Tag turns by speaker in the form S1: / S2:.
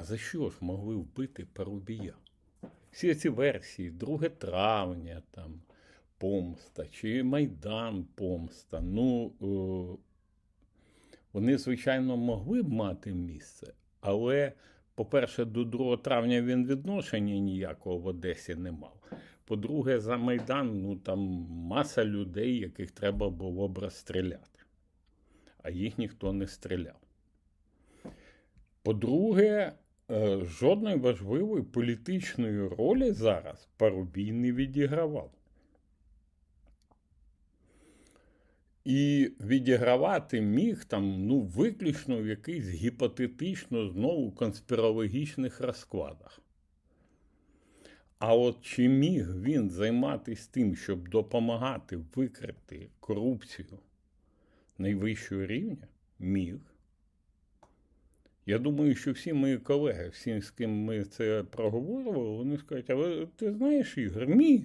S1: А за що ж могли вбити Парубія? Всі ці версії, 2 травня, там, помста, чи Майдан помста. Ну, е, вони, звичайно, могли б мати місце, але, по-перше, до 2 травня він відношення ніякого в Одесі не мав. По-друге, за Майдан ну, там маса людей, яких треба було б розстріляти, а їх ніхто не стріляв. По-друге, жодної важливої політичної ролі зараз Парубій не відігравав. І відігравати міг там, ну, виключно в якихось гіпотетично знову конспірологічних розкладах. А от чи міг він займатися тим, щоб допомагати викрити корупцію найвищого рівня? Міг. Я думаю, що всі мої колеги, всі, з ким ми це проговорювали, вони скажуть, ви, ти знаєш, Ігор, міг.